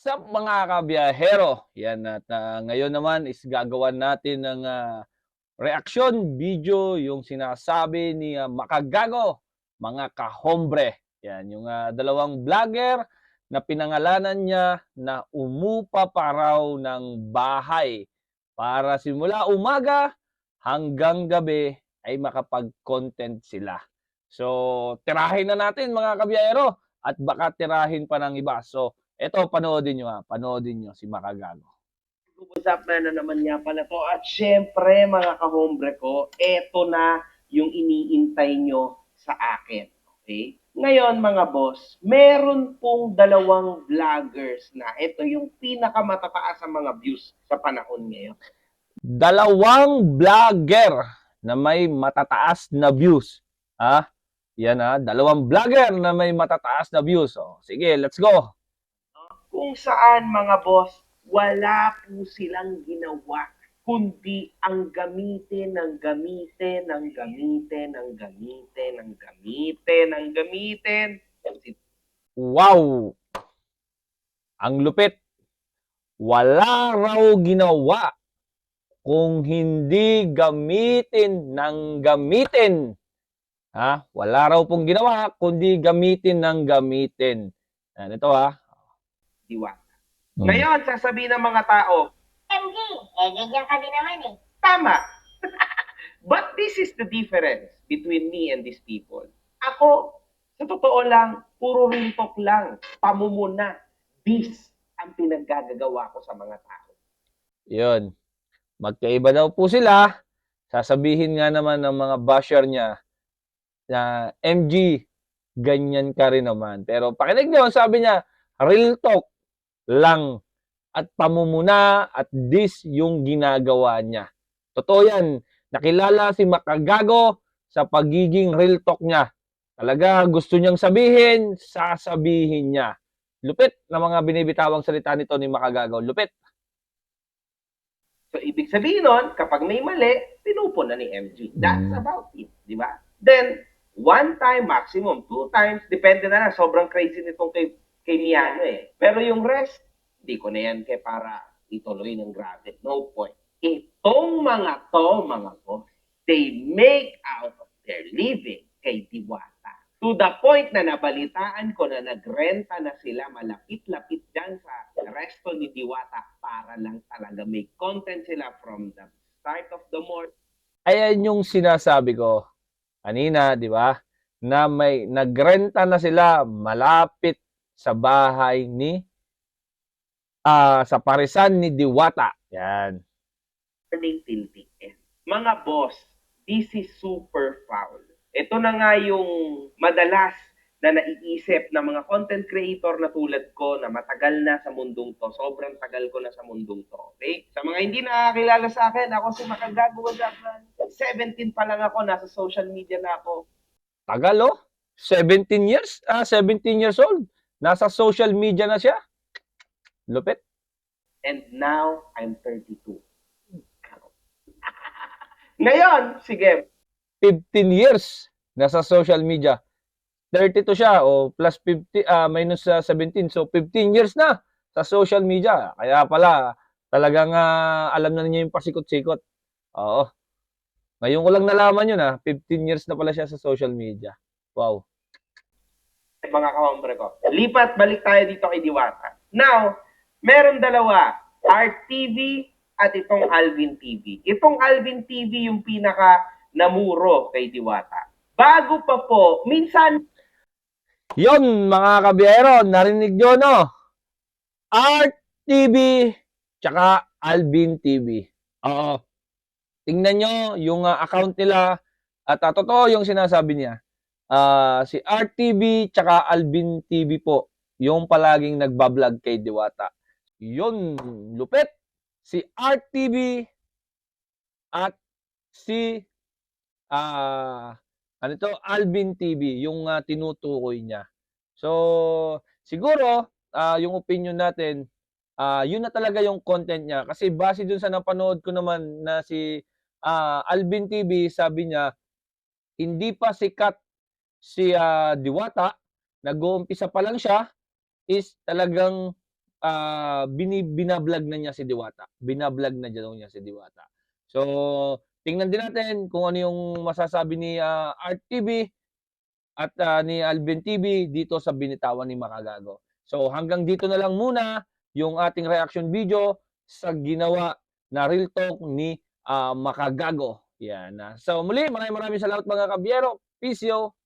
What's up mga kabiyahero? Yan at ah, ngayon naman is gagawan natin ng ah, reaction video yung sinasabi ni ah, Makagago, mga kahombre. Yan yung ah, dalawang vlogger na pinangalanan niya na umupa pa raw ng bahay para simula umaga hanggang gabi ay makapag-content sila. So, tirahin na natin mga kabiyahero at baka tirahin pa ng iba. So, eto, panoodin nyo ha. Panoodin nyo si Makagago. Usap-usapan na naman niya pala to. At syempre, mga kahombre ko, eto na yung iniintay nyo sa akin. Okay? Ngayon, mga boss, meron pong dalawang vloggers na ito yung pinakamatataas sa mga views sa panahon ngayon. Dalawang vlogger na may matataas na views. Ha? Yan ha. Dalawang vlogger na may matataas na views. So, sige, let's go. Kung saan, mga boss, wala po silang ginawa kundi ang gamitin ng gamitin ng gamitin ng gamitin ng gamitin ng gamitin Wow! Ang lupit. Wala raw ginawa kung hindi gamitin ng gamitin. Ha? Wala raw pong ginawa kundi gamitin ng gamitin. Yan, ito ha. Diwata. Hmm. Ngayon, sasabihin ng mga tao, MG, eh ganyan ka din naman eh. tama. But this is the difference between me and these people. Ako, sa totoo lang, puro talk lang. Pamumuna. This ang pinaggagawa ko sa mga tao. Yun. Magkaiba daw po sila. Sasabihin nga naman ng mga basher niya na MG, ganyan ka rin naman. Pero pakinig niyo, sabi niya, real talk lang at pamumuna at this yung ginagawa niya. Totoo yan. Nakilala si Makagago sa pagiging real talk niya. Talaga gusto niyang sabihin, sasabihin niya. Lupit na mga binibitawang salita nito ni Makagago. Lupit. So, ibig sabihin nun, kapag may mali, pinupo na ni MG. That's Mm. about it. Di ba? Then, one time, maximum two times, depende na lang. Sobrang crazy nitong kay, kay Miano eh. Pero yung rest, di ko na yan kay para ituloy ng grabe. No point. Itong mga to, mga boss, they make out of their living kay Diwata. To the point na nabalitaan ko na nagrenta na sila malapit-lapit dyan sa resto ni Diwata para lang talaga may content sila from the start of the morning. ayan yung sinasabi ko kanina, di ba? Na may nagrenta na sila malapit sa bahay ni ah sa parisan ni Diwata. Yan. end. Mga boss, this is super foul. Ito na nga yung madalas na naiisip ng mga content creator na tulad ko na matagal na sa mundong to. Sobrang tagal ko na sa mundong to. Okay? Sa mga hindi nakakilala sa akin, ako si Makagago Wazaklan. 17 pa lang ako, nasa social media na ako. Tagal oh. 17 years? Ah, 17 years old. Nasa social media na siya. Lupit. And now, I'm 32. Ngayon, sige, 15 years nasa social media. 32 siya o plus 50 ah minus ah, 17 so 15 years na sa social media. Kaya pala talagang ah, alam na niya yung pasikot-sikot. Oo. Ngayon ko lang nalaman yun ah, 15 years na pala siya sa social media. Wow. Mga kahombre ko. Lipat, balik tayo dito kay Diwata. Now, meron dalawa. Art TV at itong Alvin TV. Itong Alvin TV yung pinaka namuro kay Diwata. Bago pa po, minsan Yon mga kabiyero, narinig nyo no? Art TV tsaka Alvin TV. Oo. Tingnan nyo yung ah, account nila at ah, totoo yung sinasabi niya. Ah, si Art TV tsaka Alvin TV po yung palaging nagbablog kay Diwata. Yun, lupit. Si Art TV at si ah ano to, Alvin TV, yung ah, tinutukoy niya. So, siguro, ah, yung opinion natin, ah, yun na talaga yung content niya. Kasi base dun sa napanood ko naman na si ah, Alvin TV, sabi niya, hindi pa sikat si ah, Diwata, nag-uumpisa pa lang siya, is talagang ah, bini, binablog na niya si Diwata. Binablog na daw niya si Diwata. So, tingnan din natin kung ano yung masasabi ni ah, Art TV at ah, ni Alvin TV dito sa binitawan ni Makagago. So, hanggang dito na lang muna yung ating reaction video sa ginawa na real talk ni ah, Makagago. Yan. ah. So, muli, maraming maraming salamat mga kabyero. Peace yo!